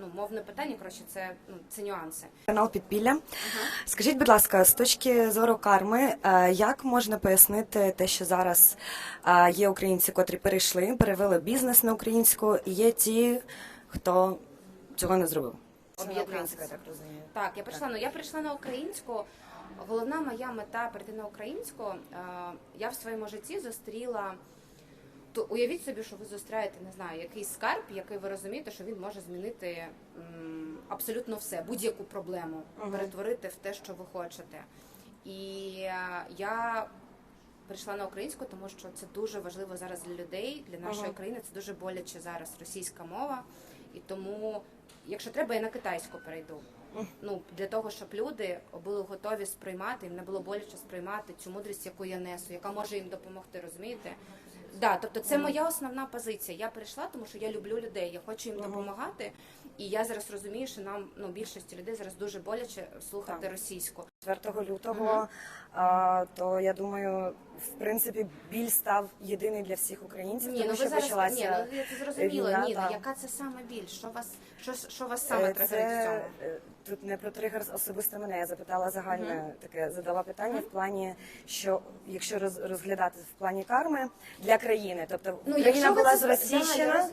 ну мовне питання. Коротше, це ну це нюанси. Канал Підпілля. Скажіть, будь ласка, з точки зору карми, е, як можна пояснити те, що зараз е, є українці, котрі перейшли, перевели бізнес на українську, і є ті, хто цього не зробив? Українська, я так розумію. Так, я прийшла. Ну я прийшла на українську. Головна моя мета перейти на українську. Е, я в своєму житті зустріла. То уявіть собі, що ви зустрієте, не знаю, якийсь скарб, який ви розумієте, що він може змінити м, абсолютно все, будь-яку проблему, Мгм. перетворити в те, що ви хочете. І е, я прийшла на українську, тому що це дуже важливо зараз для людей, для нашої Ага. країни. Це дуже боляче зараз російська мова. І тому, якщо треба, я на китайську перейду. Ну для того, щоб люди були готові сприймати, їм не було боляче сприймати цю мудрість, яку я несу, яка може їм допомогти, розумієте? Да, тобто це моя основна позиція. Я прийшла, тому що я люблю людей, я хочу їм допомагати. І я зараз розумію, що нам ну більшості людей зараз дуже боляче слухати Так. російську. 4 лютого, а, то я думаю, в принципі, біль став єдиний для всіх українців, Ні, тому ну що зараз почалася. ні, ну я це зрозуміла. війна, Ні, ну так. яка це саме біль? Що вас що, що вас саме Е, тригерить в цьому? Е, тут не про тригер особисто мене. Я запитала загальне таке, задала питання в плані, що якщо роз, розглядати в плані карми для країни, тобто Ну, Україна була зросійщена,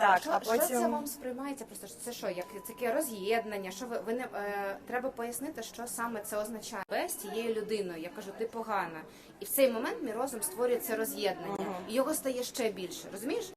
Да. А так, що, а що це вам сприймається? Просто це що, як таке роз'єднання? Що ви, ви не е, треба пояснити, що саме це означає? Ви з цією людиною, я кажу, ти погана. І в цей момент мій розум створює це роз'єднання, і його стає ще більше. Розумієш?